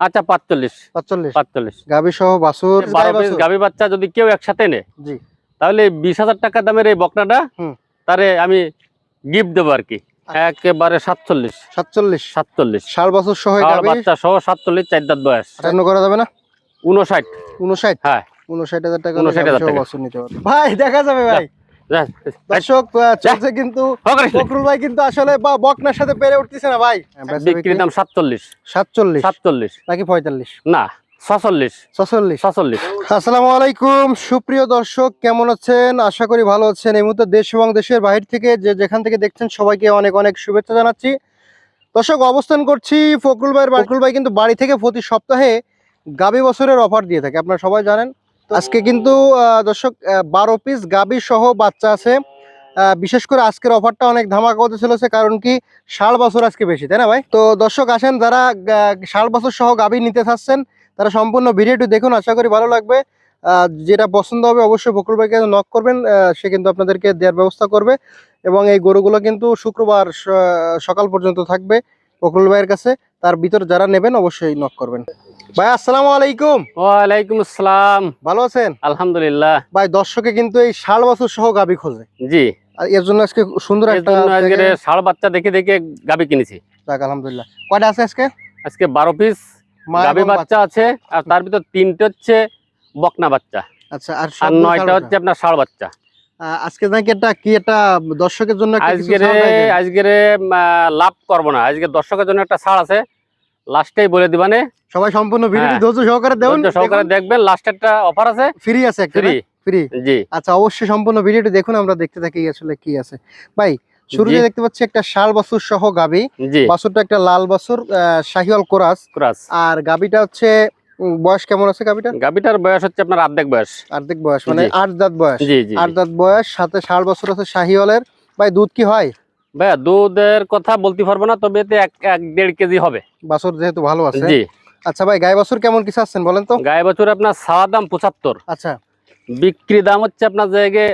আচ্ছা পাঁচচল্লিশ। পাঁচচল্লিশ। পাঁচচল্লিশ। গাবি সহ বারো পিস গাভী বাচ্চা যদি কেউ একসাথে নেয় জি। তাহলে বিশ হাজার টাকা দামের এই বকনাটা হুম। তারে আমি গিফট দেবো আর কি। একেবারে সাতচল্লিশ। সাতচল্লিশ। সাতচল্লিশ। ষাট বছর সহ বাচ্চা সহ সাতচল্লিশ চার দাঁত বয়স। আটান্ন করা যাবে না? উনষাট উনষাট হ্যাঁ। উনষাট হাজার টাকা 59,000 গাভী সহ টাকা। বাছুর নিতে পারবে। ভাই দেখা যাবে ভাই। দর্শক চলছে কিন্তু ফখরুল ভাই কিন্তু আসলে বা বকনার সাথে পেরে উঠতেছে না ভাই। বিক্রির দাম সাতচল্লিশ। সাতচল্লিশ। সাতচল্লিশ। নাকি পঁয়তাল্লিশ? না আসসালামু আলাইকুম সুপ্রিয় দর্শক কেমন আছেন? আশা করি ভালো আছেন। এই মুহূর্তে দেশ এবং দেশের বাহির থেকে যে যেখান থেকে দেখছেন সবাইকে অনেক অনেক শুভেচ্ছা জানাচ্ছি। দর্শক অবস্থান করছি ফখরুল ভাইয়ের বাড়ি। ফখরুল ভাই কিন্তু বাড়ি থেকে প্রতি সপ্তাহে গাবি বছরের অফার দিয়ে থাকে। আপনারা সবাই জানেন আজকে কিন্তু দর্শক বারো পিস গাবি সহ বাচ্চা আছে। বিশেষ করে আজকের অফারটা অনেক ধামাকা হতে চলেছে, কারণ কি ষাট বছর আজকে বেশি, তাই না ভাই? তো দর্শক, আসেন যারা ষাট বছর সহ গাবি নিতে চাচ্ছেন, তারা সম্পূর্ণ ভিডিওটি দেখুন, আশা করি ভালো লাগবে। যেটা পছন্দ হবে অবশ্যই বকুল ভাইকে নক করবেন সে কিন্তু আপনাদেরকে দেওয়ার ব্যবস্থা করবে। এবং এই গরুগুলো কিন্তু শুক্রবার সকাল পর্যন্ত থাকবে। বকুল ভাইয়ের কাছে তার ভিতর যারা নেবেন অবশ্যই নক করবেন। ভাই আসসালামু আলাইকুম। ওয়ালাইকুম আসসালাম। ভালো আছেন? আলহামদুলিল্লাহ। ভাই দর্শকে কিন্তু এই ষাট বছর সহ গাবি খোঁজে। জি। আর এর জন্য আজকে সুন্দর একটা আজকে ষাড় বাচ্চা দেখে দেখে গাবি কিনেছি। যাক, আলহামদুলিল্লাহ। কয়টা আছে আজকে? আজকে বারো পিস গাবি বাচ্চা আছে আর তার ভিতর তিনটে হচ্ছে বকনা বাচ্চা। আচ্ছা আর নয়টা হচ্ছে আপনার ষাড় বাচ্চা। আজকে নাকি একটা কি একটা দর্শকের জন্য আজকের আজকের লাভ করব না। আজকে দর্শকের জন্য একটা ছাড় আছে। লাস্টেই বলে দিবানে সবাই সম্পূর্ণ ভিডিওটি হ্যাঁ। ধৈর্য সহকারে ধৈর্য সহকারে দেখবেন লাস্টে একটা অফার আছে। ফ্রি আছে ফ্রি ফ্রি জি। আচ্ছা অবশ্যই সম্পূর্ণ ভিডিওটি দেখুন আমরা দেখতে থাকি আসলে কি আছে। ভাই শুরুতে দেখতে পাচ্ছি একটা শাল বাছুর সহ গাবি। বাছুরটা একটা লাল বাছুর শাহিওয়াল কোরাস। ক্রাস। আর গাবিটা হচ্ছে বয়স কেমন আছে গাবিটা গাবিটার বয়স হচ্ছে আপনার অর্ধেক বয়স। অর্ধেক বয়স মানে আট দাঁত বয়স। জি জি আট দাঁত বয়স সাথে ষাট বছর আছে শাহিওয়ালের। ভাই দুধ কি হয়? ভাইয়া দুধের কথা বলতে পারব না তবে এতে এক এক দেড় কেজি হবে। বাছুর যেহেতু ভালো আছে। জি। আচ্ছা ভাই গাই বাছুর কেমন কিছু আছেন বলেন তো? গায়ে বছর আপনার সাওয়া দাম পঁচাত্তর। আচ্ছা। বিক্রি দাম হচ্ছে আপনার জায়গায়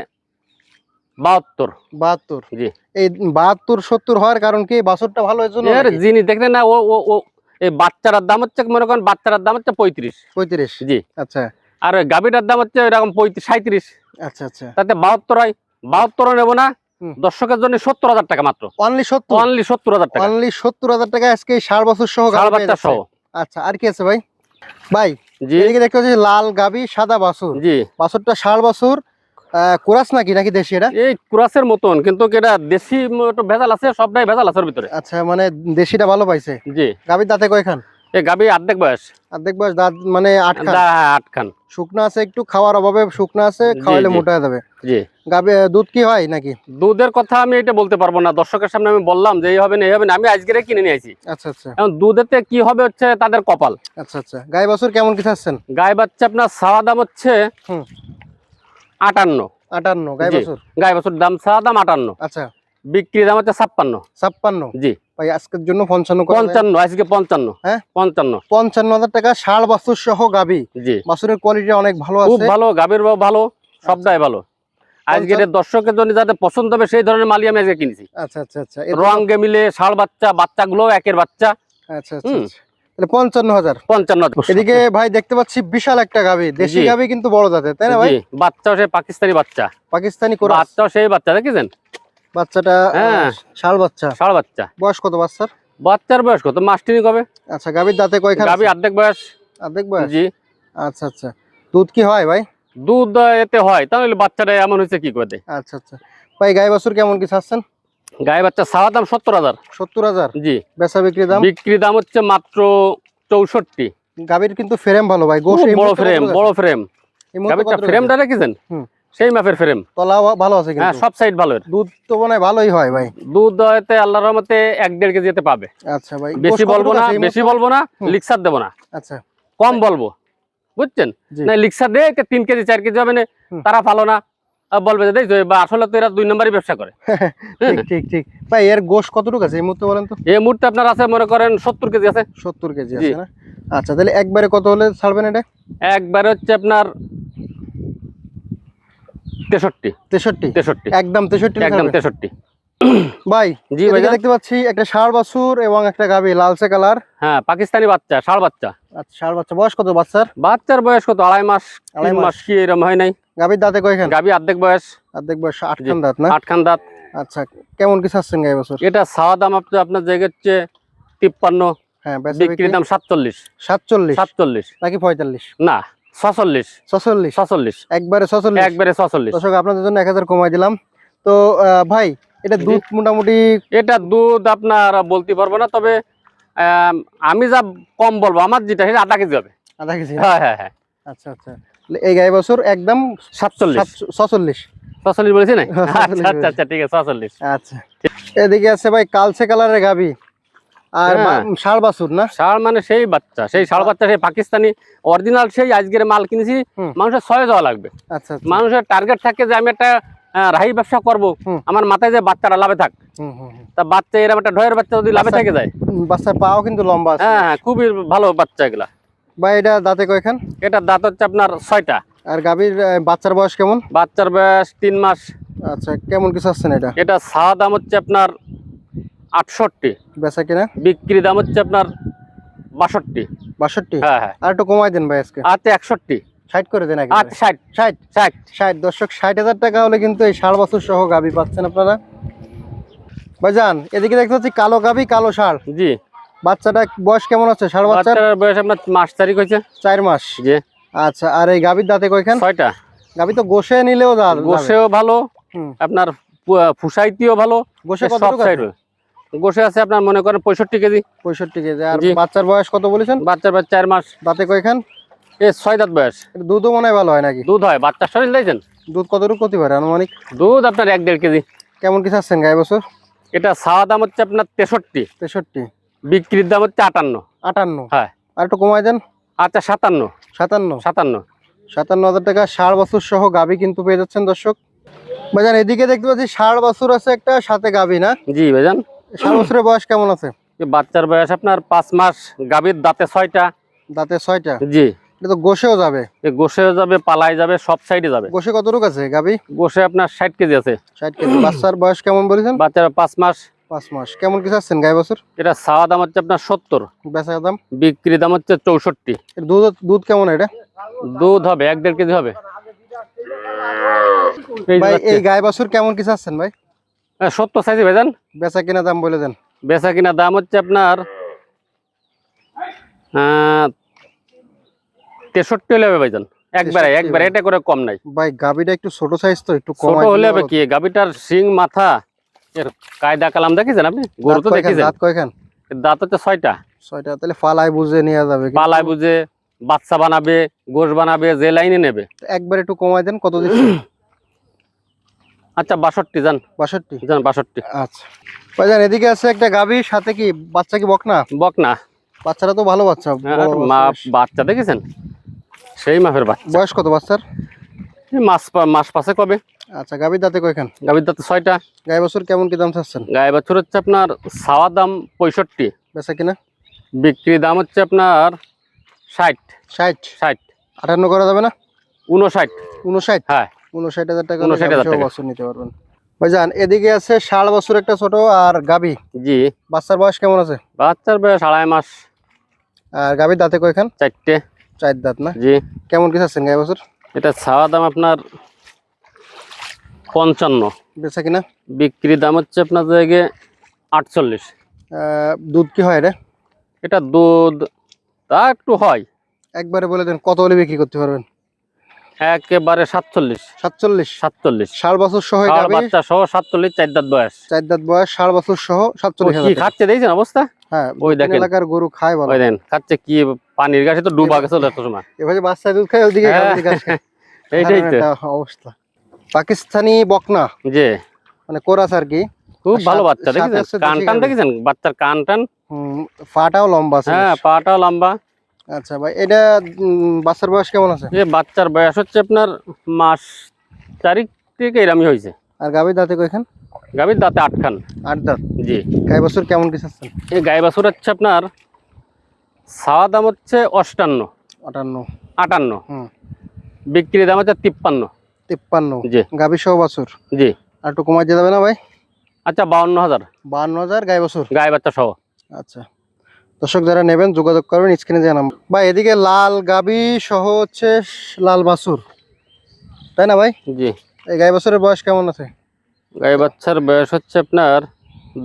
বাহাত্তর। বাহাত্তর। জি। এই বাহাত্তর সত্তর হওয়ার কারণ কি? বাছুরটা ভালো এর জন্য জিনিস দেখলেন না ও ও এই বাচ্চাটার দাম হচ্ছে মনে করেন বাচ্চাটার দাম হচ্ছে পঁয়ত্রিশ। পঁয়ত্রিশ? জি। আচ্ছা। আর ওই গাবিটার দাম হচ্ছে এরকম পঁয়ত্রিশ সাঁত্রিশ আচ্ছা আচ্ছা। তাতে বাহাত্তর হয় বাহাত্তর নেব না দর্শকের জন্য সত্তর হাজার টাকা মাত্র। অনলি সত্তর? অনলি সত্তর হাজার টাকা। অনলি সত্তর হাজার টাকা আজকে ষাট বছর সহ গাভী বাচ্চা সহ। আচ্ছা আর কি আছে ভাই? ভাই জি। এদিকে দেখতে পাচ্ছি লাল গাবি সাদা বাছুর। জি। বাছুরটা ষাট বছর আহ, কোরাস নাকি? নাকি দেশি এটা? এই কুরাসের মতন কিন্তু এটা দেশি ভেজাল আছে? সবটাই ভেজাল আছে ভিতরে। আচ্ছা মানে দেশিটা ভালো পাইছে? জি। গাবির দাঁতে কয়খান? এই গাবি অর্ধেক বয়স। অর্ধেক বয়স দাঁত মানে আটখান? আটখান। শুকনা আছে একটু খাওয়ার অভাবে শুকনা আছে জি। মোটা যাবে। জি। গাবি দুধ কি হয় নাকি? দুধের কথা আমি এটা বলতে পারব না। দর্শকের সামনে আমি বললাম যে এই হবে না এই হবে না। আমি আজকে কিনে নিয়ে আসি আচ্ছা আচ্ছা। এখন দুধেতে কি হবে হচ্ছে তাদের কপাল। আচ্ছা আচ্ছা। গাই বাছুর কেমন কিছু আসছেন গায়ে বাচ্চা আপনার সাওয়া দাম হচ্ছে হুম। আটান্ন। আটান্ন গাই। বাছুর? গায়ে বাছুর দাম সাওয়া দাম আটান্ন। আচ্ছা। বিক্রি দাম হচ্ছে ছাপ্পান্ন। ছাপ্পান্ন? জি। ভাই আজকের জন্য পঞ্চান্ন। পঞ্চান্ন আজকে পঞ্চান্ন। হ্যাঁ? পঞ্চান্ন। পঞ্চান্ন হাজার টাকা ষাট বাছুর সহ গাবি। জি। বাছুরের কোয়ালিটি অনেক ভালো খুব ভালো গাভীর ভালো সবটাই ভালো। আজকের দর্শকের জন্য যাতে পছন্দ হবে সেই ধরনের মালি আমি আজকে কিনেছি। আচ্ছা আচ্ছা আচ্ছা। রঙে মিলে ষাড় বাচ্চা বাচ্চাগুলো একের বাচ্চা। আচ্ছা আচ্ছা। আচ্ছা। পঞ্চান্ন হাজার। পঞ্চান্ন এদিকে ভাই দেখতে পাচ্ছি বিশাল একটা গাবি দেশি জি। কিন্তু বড় জাতের তাই না ভাই? জি, বাচ্চাও পাকিস্তানি বাচ্চা। পাকিস্তানি কোরাস। সেই বাচ্চা দেখেছেন? বাচ্চাটা হ্যাঁ। শাল বাচ্চা। ষাড় বাচ্চা। বয়স কত বাচ্চার? বাচ্চার বয়স কত? মাস্টিনি কবে? আচ্ছা গাবির দাঁতে কয়খান গাভী অর্ধেক বয়স। অর্ধেক বয়স? জি। আচ্ছা আচ্ছা। দুধ কি হয় ভাই? দুধ এতে হয়। তাহলে বাচ্চাটা এমন হয়েছে কি করে আচ্ছা আচ্ছা। ভাই গাই বাছুর কেমন কি চাচ্ছেন গায়ে বাচ্চা সাওয়া দাম সত্তর হাজার। সত্তর হাজার? জি। বেচা বিক্রি দাম? বিক্রি দাম হচ্ছে মাত্র চৌষট্টি। গাবির কিন্তু ফ্রেম ভালো ভাই বড় ফ্রেম বড় ফ্রেম গাভীরটা ফ্রেমটা রেখেছেন সেই মাপের ফ্রেম তলা ভালো আছে হ্যাঁ সব সাইড ভালো দুধ তো মনে ভালোই হয় ভাই। দুধ আল্লাহর রহমতে এক দেড় কেজি পাবে। আচ্ছা ভাই বেশি বলব না বেশি বলব না হুম। লিক্সার দেবো না। আচ্ছা। কম বলব বুঝছেন? জি। না লিক্সার দিয়ে তিন কেজি চার কেজি হবে না তারা ভালো না। বলবে যে দেখছ বা আসলে তো এরা দুই নম্বরই ব্যবসা করে। ঠিক ঠিক ঠিক। ভাই এর গোশ কতটুকু আছে এই মুহূর্তে বলেন তো? এই মুহূর্তে আপনার আছে মনে করেন সত্তর কেজি আছে। সত্তর কেজি আছে না? আচ্ছা তাহলে একবারে কত হলে ছাড়বেন এটা? একবারে হচ্ছে আপনার তেষট্টি। তেষট্টি? তেষট্টি। একদম তেষট্টি একদম তেষট্টি। ভাই জি ভাইজান। দেখতে পাচ্ছি একটা ষাঁড় বাছুর এবং একটা গাবি লালচে কালার। হ্যাঁ পাকিস্তানি বাচ্চা ষাড় বাচ্চা। আচ্ছা ষাঁড় বাচ্চা। বয়স কত বাচ্চার? বাচ্চার বয়স কত? আড়াই মাস আড়াই মাস। মাস কি এরকম হয় নাই? গাবির দাঁতে কয়খান? গাবি অর্ধেক বয়স। অর্ধেক বয়স আটখান দাঁত না? আটখান দাঁত। আচ্ছা কেমন কি চাচ্ছেন গাই বছর? এটা ছাওয়া দাম আপনি আপনার জায়গায় হচ্ছে তিপ্পান্ন হ্যাঁ বিক্রির দাম সাতচল্লিশ। সাতচল্লিশ? সাতচল্লিশ। নাকি পঁয়তাল্লিশ? না ছচল্লিশ। ছচল্লিশ? ছচল্লিশ। একবারে ছচল্লিশ? একবারে ছচল্লিশ। দর্শক আপনাদের জন্য এক হাজার কমাই দিলাম। তো আহ, ভাই এটা দুধ মোটামুটি এটা দুধ আপনার বলতে পারব না তবে আমি যা কম বলব আমার যেটা সেটা আধা কেজি হবে। আধা কেজি? হ্যাঁ হ্যাঁ হ্যাঁ। আচ্ছা আচ্ছা। এই গাই বছর একদম সাতচল্লিশ। ছচল্লিশ। ছচল্লিশ বলেছি না? হ্যাঁ, আচ্ছা আচ্ছা আচ্ছা ঠিক আছে ছচল্লিশ। আচ্ছা। এদিকে আছে ভাই কালচে কালারের গাবি। আর হ্যাঁ। বাছুর না? ষাড় মানে সেই বাচ্চা সেই ষাড় বাচ্চা সেই পাকিস্তানি অরিজিনাল সেই আজকের মাল কিনেছি। মানুষের ছয় যাওয়া লাগবে। আচ্ছা আচ্ছা। মানুষের টার্গেট থাকে যে আমি একটা রাহি ব্যবসা করব। আমার মাথায় যে বাচ্চাটা লাভে থাক। তা বাচ্চা এরকম একটা ঢয়ের বাচ্চা যদি লাভে থেকে যায়। বাচ্চার পাও কিন্তু লম্বা হ্যাঁ হ্যাঁ খুবই ভালো বাচ্চা এগুলা। ভাই এটা দাঁতে কয়খান? এটা দাঁত হচ্ছে আপনার ছয়টা। আর গাভীর বাচ্চার বয়স কেমন? বাচ্চার বয়স তিন মাস। আচ্ছা কেমন কিছু আসছেন এটা? এটা ছাওয়া দাম হচ্ছে আপনার আটষট্টি। বেচা কিনা? বিক্রি দাম হচ্ছে আপনার বাষট্টি। বাষট্টি? হ্যাঁ হ্যাঁ। আর একটু কমাই দেন ভাই আজকে। আচ্ছা একষট্টি। ষাট করে দেন আগে ষাট। ষাট? ষাট। ষাট। দর্শক ষাট হাজার টাকা হলে কিন্তু এই ষাড় বছর সহ গাবি পাচ্ছেন আপনারা। ভাইজান এদিকে দেখতে পাচ্ছি কালো গাবি কালো ষাড়। জি। বাচ্চাটা বয়স কেমন আছে? ষাড় বাচ্চার বাচ্চার বয়স আপনার মাস তারিখ হয়েছে। চার মাস। জি। আচ্ছা আর এই গাভীর দাঁতে কয়খান? ছয়টা। গাভী তো গোসে নিলেও যাবে। গোসেও ভালো আপনার ফুসাইতিও ভালো। গোসে কত গোসে আছে আপনার মনে করেন পঁয়ষট্টি কেজি। পঁয়ষট্টি কেজি। আর বাচ্চার বয়স কত বলেছেন? বাচ্চার বয়স চার মাস। দাঁতে কয়খান? এ ছয় দাঁত বয়স। দুধও মনে হয় ভালো হয় নাকি? দুধ হয়। বাচ্চার শরীর দিয়েছেন দুধ কতটুকু ক্ষতি পারে আনুমানিক? দুধ আপনার এক দেড় কেজি। কেমন কি চাচ্ছেন গায়ে বছর? এটা ছাওয়া দাম হচ্ছে আপনার তেষট্টি। তেষট্টি। বিক্রির দাম হচ্ছে আটান্ন। আটান্ন। হ্যাঁ। আর একটু কমাই দেন। আচ্ছা সাতান্ন। সাতান্ন। সাতান্ন। সাতান্ন হাজার টাকা ষাড় বছর সহ গাবি কিন্তু পেয়ে যাচ্ছেন দর্শক। ভাইজান এদিকে দেখতে পাচ্ছি ষাড় বছর আছে একটা সাথে গাবি না? জি ভাইজান। ষাড় বছরের বয়স কেমন আছে? বাচ্চার বয়স আপনার পাঁচ মাস গাভীর দাঁতে ছয়টা। দাঁতে ছয়টা? জি। এটা তো গোসেও যাবে। গোসেও যাবে যাবে সব সাইডে যাবে। গোসে কতটুকু আছে গোসে আপনার ষাট কেজি আছে। ষাট কেজি। বাচ্চার বয়স কেমন বলেছেন? বাচ্চার পাঁচ মাস পাঁচ মাস। কেমন কি চাচ্ছেন গায়ে বছর? এটা ছাওয়া দাম হচ্ছে আপনার সত্তর। বেচা দাম? বিক্রি দাম হচ্ছে চৌষট্টি। দুধ দুধ কেমন এটা? দুধ হবে এক দেড় কেজি হবে। এই যে ভাই এই গায়ে বছর কেমন কি চাচ্ছেন ভাই? সত্তর সাইজে ভাইজান বেচা কিনা দাম বলে দেন। বেচা কিনা দাম হচ্ছে আপনার তেষট্টি হলে হবে ভাইজান একবারে 63 একবারে এটা করে কম নাই। ভাই গাবিটা একটু ছোট সাইজ তো একটু কম ছোট হলে হবে কি? গাবিটার শিং মাথা এর কায়দা কালাম দেখেছেন আপনি? গরু তো দেখেছেন? দাঁত কয়খান? দাঁত হচ্ছে ছয়টা। ছয়টা তাহলে ফালাই বুঝে নেওয়া যাবে পালায় বুঝে বাচ্চা বানাবে গোশ বানাবে যে লাইনে নেবে। একবার একটু কমাই দেন কত দিচ্ছেন আচ্ছা বাষট্টি যান বাষট্টি? যান বাষট্টি। আচ্ছা। ভাইজান এদিকে আছে একটা গাবি সাথে কি বাচ্চা কি বক না বক না বাচ্চাটা তো ভালো বাচ্চা হ্যাঁ, মা বাচ্চা দেখেছেন? সেই মাপের বাচ্চা। বয়স কত বাচ্চার? মাস মাস পাশে কবে আচ্ছা গাবির দাঁতে কয়খান? গাভীর দাঁতে ছয়টা। গায়ে বছর কেমন কি দাম চাচ্ছেন? গায়ে বছর হচ্ছে আপনার ছাওয়া দাম পঁয়ষট্টি। বেচা কিনা? বিক্রি দাম হচ্ছে আপনার ষাট। ষাট? ষাট। আটান্ন করা যাবে না? উনষাট উনষাট হ্যাঁ। উনষাট হাজার টাকা 59,000 গাভী বছর নিতে পারবেন। ভাইজান এদিকে আছে ষাট বছর একটা ছোট আর গাবি জি। বাচ্চার বয়স কেমন আছে? বাচ্চার বয়স আড়াই মাস। আর গাবির দাঁতে কয়খান? চারটে। চার দাঁত না? জি। কেমন কি চাচ্ছেন গায়ে বছর? এটা ছাওয়া দাম আপনার পঞ্চান্ন। বেচা কিনা? বিক্রি দাম হচ্ছে আপনার জায়গায় আটচল্লিশ। দুধ কি হয় রে? এটা দুধ তা একটু হয়। একবারে বলে দেন কত হলে বিক্রি করতে পারবেন? একেবারে সাতচল্লিশ। সাতচল্লিশ? সাতচল্লিশ। ষাট বছর সহ বাচ্চা সহ সাতচল্লিশ চার দাঁত বয়স। চার দাঁত বয়স ষাট বছর সহ সাতচল্লিশ কি খাচ্ছে দেখছেন অবস্থা? হ্যাঁ ওই দেখেন। এলাকার গরু খায় ভালো দেন খাচ্ছে কি পানির গাছে তো ডুবা গেছে এভাবে বাচ্চা দুধ খায় ওইদিকে হ্যাঁ। এইটাই তো। অবস্থা। পাকিস্তানি বকনা। যে মানে কোরাস আর কি। খুব ভালো বাচ্চা দেখেছেন? কান টান দেখেছেন? বাচ্চার কান টান পাটাও লম্বা আছে হ্যাঁ পাটাও লম্বা। আচ্ছা ভাই এটা বাচ্চার বয়স কেমন আছে? যে বাচ্চার বয়স হচ্ছে আপনার মাস তারিখ থেকে এরামই হয়েছে। আর গাভীর দাঁতে কয়খান? গাভীর দাঁতে আটখান। আট দাঁত। জি। গায়ে বছর কেমন কিছু আছে এই গাই বাছুর হচ্ছে আপনার ছাওয়া দাম হচ্ছে অষ্টান্ন। আটান্ন। আটান্ন। হুম। বিক্রি দাম হচ্ছে তিপ্পান্ন। তিপ্পান্ন। গাভী সহ বছর। জি। আর একটু কমাই দিয়ে যাবে না ভাই? আচ্ছা বাউন্ন হাজার। বান্ন হাজার গাই বছর। গায়ে বাচ্চা সহ। আচ্ছা। দর্শক যারা নেবেন যোগাযোগ করবেন স্ক্রিনে যে নাম বা এদিকে লাল গাবি সহ হচ্ছে লাল বাছুর। তাই না ভাই? জি। এই গাই বছরের বয়স কেমন আছে? গায়ে বাচ্চার বয়স হচ্ছে আপনার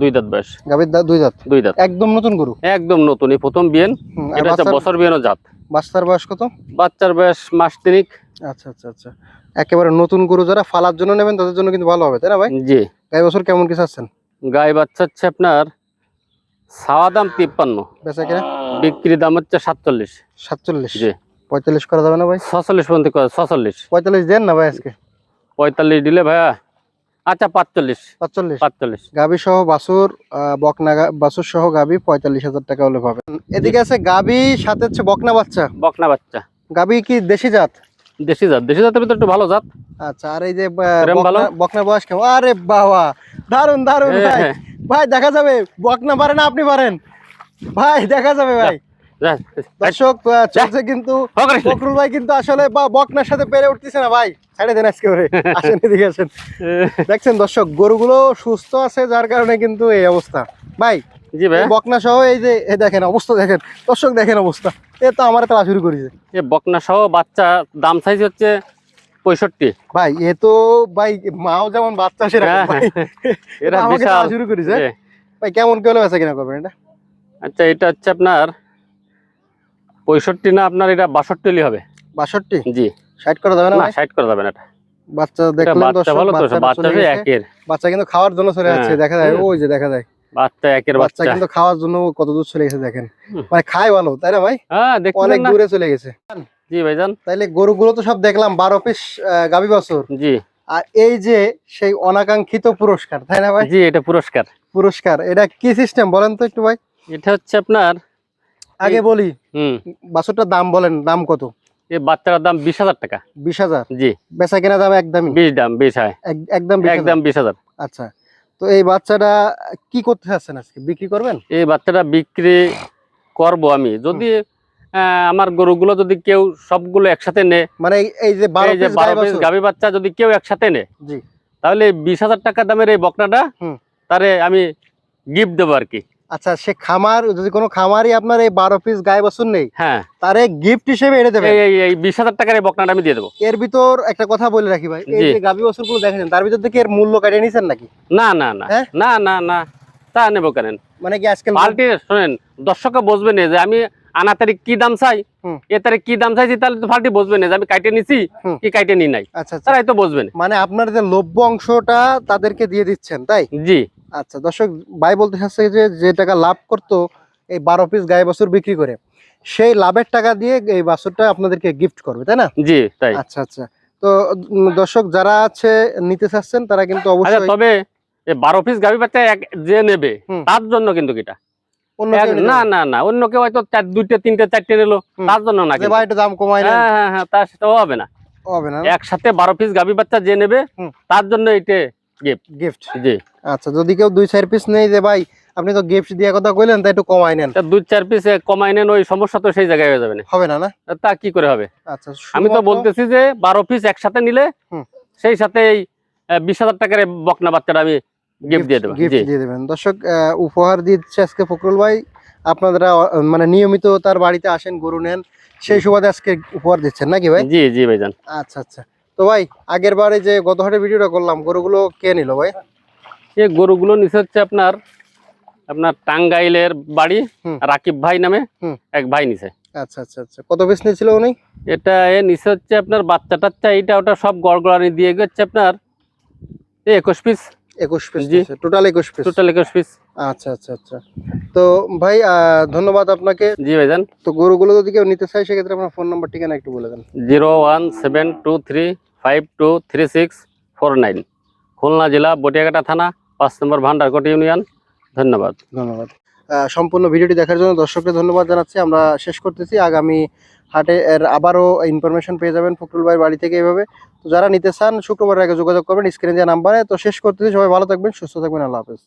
দুই দাঁত বয়স। গাবির দাঁত দুই দাঁত? দুই দাঁত। একদম নতুন গরু? একদম নতুন। এই প্রথম বিয়েন এটা হচ্ছে বছর বিয়েনো জাত। বাচ্চার বয়স কত? বাচ্চার বয়স মাস তিনিক। আচ্ছা আচ্ছা আচ্ছা। একেবারে নতুন গরু যারা ফালার জন্য নেবেন তাদের জন্য কিন্তু ভালো হবে তাই না ভাই? জি। গাই বছর কেমন কি চাচ্ছেন? গাই বাচ্চা হচ্ছে আপনার ছাওয়া দাম তিপ্পান্ন। বেচা কিনা? বিক্রি দাম হচ্ছে সাতচল্লিশ। সাতচল্লিশ? জি। পঁয়তাল্লিশ করা যাবে না ভাই? ছচল্লিশ পর্যন্ত করে, ছচল্লিশ। পঁয়তাল্লিশ দেন না ভাই আজকে? পঁয়তাল্লিশ দিলে ভাইয়া আচ্ছা পাঁচচল্লিশ। পাঁচচল্লিশ। পাঁচচল্লিশ। গাবি সহ বাসুর বকনা বাছুর সহ গাবি পঁয়তাল্লিশ হাজার টাকা হলে পাবেন। এদিকে আছে গাবি সাথে হচ্ছে বকনা বাচ্চা। বকনা বাচ্চা। গাবি কি দেশি জাত? দেশি জাত। দেশি জাতের ভিতরে একটু ভালো জাত। আচ্ছা আর এই যে? বকনা- বয়স কেমন? আরে বাবা দারুণ দারুণ হ্যাঁ, ভাই। হ্যাঁ। ভাই দেখা যাবে। বকনা পারেন আপনি পারেন ভাই দেখা যাবে ভাই। দর্শক চলছে কিন্তু হ করিস নে। ফখরুল ভাই কিন্তু আসলে বা- বকনার সাথে পেরে উঠতেছে না ভাই। ছেড়ে দেন আজকে আসেন এদিকে আসেন। দেখছেন দর্শক গরুগুলো সুস্থ আছে যার কারণে কিন্তু এই অবস্থা। ভাই জি ভাই। বকনা সহ এই যে দেখেন অবস্থা দেখেন। দর্শক দেখেন অবস্থা। এ তো আমার তো শুরু করেছে। এ বকনা সহ বাচ্চা দাম সাইজ হচ্ছে পঁয়ষট্টি। ভাই এ তো ভাই মাও যেমন বাচ্চা সেরকম হ্যাঁ, এরা বিশাল। শুরু করেছে। ভাই কেমন কেউ আছে কিনা করবেন এটা? আচ্ছা এটা হচ্ছে আপনার পঁয়ষট্টি না আপনার এটা বাষট্টি হবে। বাষট্টি? জি। ষাট করা যাবে না ষাট করা যাবে না এটা। বাচ্চা দেখলেন বাচ্চা ভালো তো। একের। বাচ্চা কিন্তু খাওয়ার জন্য চলে যাচ্ছে হ্যাঁ। দেখা যায় ওই যে দেখা যায়। বাচ্চা একের বাচ্চা বাচ্চা। কিন্তু খাওয়ার জন্য কত দূর চলে গেছে দেখেন। মানে খায় ভালো তাই না ভাই? হ্যাঁ অনেক দূরে চলে গেছে। জি ভাইজান। তাইলে গরুগুলো তো সব দেখলাম বারো পিস গাবি বছর। জি। আর এই যে সেই অনাকাঙ্ক্ষিত পুরস্কার তাই না ভাই? জি এটা পুরস্কার। পুরস্কার এটা কি সিস্টেম বলেন তো একটু ভাই? এটা হচ্ছে আপনার আগে বলি হুম। বাছুরটার দাম বলেন দাম কত? এই বাচ্চাটার দাম বিশ হাজার টাকা। বিশ হাজার? জি। বেচা কেনা দাম একদম বিশ দাম বিশ হয়। একদম একদম বিশ হাজার। আচ্ছা। তো এই বাচ্চাটা কি করতে চাচ্ছেন আজকে? বিক্রি করবেন? এই বাচ্চাটা বিক্রি করব আমি। যদি আমার গরুগুলো যদি কেউ সবগুলো একসাথে নে মানে এই- যে বারো যে পিস বারো পিস গাভী বাচ্চা যদি কেউ একসাথে নে জি। তাহলে বিশ হাজার টাকা দামের এই বকনাটা। তারে আমি গিফট দেবো আর কি। আচ্ছা সে খামার যদি কোনো খামারই আপনার এই বারো পিস গায়ে বাছুর নেই হ্যাঁ। তারে গিফট হিসেবে এনে দেবে এই বিশ হাজার টাকার এই বকনাটা আমি দিয়ে দেবো। এর ভিতর একটা কথা বলে রাখি ভাই এই যে গাভী বাছুরগুলো দেখেন তার ভিতর থেকে এর মূল্য কাটিয়ে নিছেন নাকি? না না না। হ্যাঁ? না না না। তা নেব কেন? মানে কি আজকাল পাল্টি শোনেন দর্শকরা বসবে না যে আমি আনা তারিখ কি দাম চাই। এ তারিখ কি দাম চাইছি তাহলে তো পাল্টি বসবে না যে আমি কাইটে নিছি। কি কাইটে নি নাই। আচ্ছা আচ্ছা। তারাই তো বসবে না। মানে আপনার যে লভ্য অংশটা তাদেরকে দিয়ে দিচ্ছেন তাই? জি। আচ্ছা দর্শক ভাই বলতে চাচ্ছে যে যে টাকা লাভ করতো এই বারো পিস গায়ে বাছুর বিক্রি করে সেই লাভের টাকা দিয়ে এই বাছুরটা আপনাদেরকে গিফট করবে তাই না? জি তাই। আচ্ছা আচ্ছা। তো দর্শক যারা আছে নিতে চাচ্ছেন তারা কিন্তু আচ্ছা অবশ্যই তবে এই বারো পিস গাভী বাচ্চা এক যে নেবে তার জন্য কিন্তু কিটা অন্য এক- কেউ নিতে না না না অন্য কেউ হয়তো চার দুইটা তিনটে চারটে নিলো তার জন্য না যে ভাই একটু দাম কমাই নেন। হ্যাঁ হ্যাঁ হ্যাঁ তার সেটাও হবে না। হবে না। একসাথে বারো পিস গাভী বাচ্চা যে নেবে তার জন্য এইটে গিফট জি। আচ্ছা যদি কেউ দুই চার পিস নেই যে ভাই আপনি তো গিফট দিয়ে কথা কইলেন তাই একটু কমাই নেন। তা দুই চার পিস কমাই নেন ওই সমস্যা তো সেই জায়গায় হয়ে যাবে না। হবে না না? তা কি করে হবে? আচ্ছা আমি তো বলতেছি যে বারো পিস একসাথে নিলে হুম। সেই সাথে এই বিশ হাজার টাকার বকনা বাচ্চাটা আমি গিফট দিয়ে দেবো গিফট দিয়ে দেবেন। দর্শক উপহার দিচ্ছে আজকে ফকরুল ভাই। আপনারা মানে নিয়মিত তার বাড়িতে আসেন গরু নেন। সেই সুবাদে আজকে উপহার দিচ্ছেন নাকি ভাই? জি জি ভাইজান। আচ্ছা আচ্ছা। তো ভাই আগের বারে যে গত হাটে ভিডিওটা করলাম গরুগুলো কে নিল ভাই? এই গরুগুলো নিচে হচ্ছে আপনার আপনার টাঙ্গাইলের বাড়ি রাকিব ভাই নামে। এক ভাই নিচে আচ্ছা আচ্ছা আচ্ছা। কত পিস নিয়েছিল উনি? এটা এ নিচে হচ্ছে আপনার বাচ্চা টাচ্চা এইটা ওটা সব গড়গড়ানি দিয়ে গেছে আপনার একুশ পিস একুশ পিস জি। টোটাল একুশ পিস টোটাল একুশ পিস আচ্ছা আচ্ছা আচ্ছা। তো ভাই ধন্যবাদ আপনাকে। জি ভাইজান। তো গরুগুলো যদি কেউ নিতে চায় সেক্ষেত্রে আপনার ফোন নাম্বার ঠিকানা একটু বলে দেন। Zero one seven two three five two three six four nine. Khulna জেলা বটিয়াঘাটা থানা, পাঁচ নম্বর ভান্ডারকোট ইউনিয়ন। ধন্যবাদ। ধন্যবাদ। সম্পূর্ণ ভিডিওটি দেখার জন্য দর্শককে ধন্যবাদ জানাচ্ছি। আমরা শেষ করতেছি। আগামী হাটে এর আবারও ইনফরমেশন পেয়ে যাবেন ফখরুল ভাইয়ের বাড়ি থেকে এইভাবে তো যারা নিতে চান শুক্রবার আগে যোগাযোগ করবেন স্ক্রিনে যে নাম্বারে। তো শেষ করতেছি। সবাই ভালো থাকবেন, সুস্থ থাকবেন। আল্লাহ হাফেজ।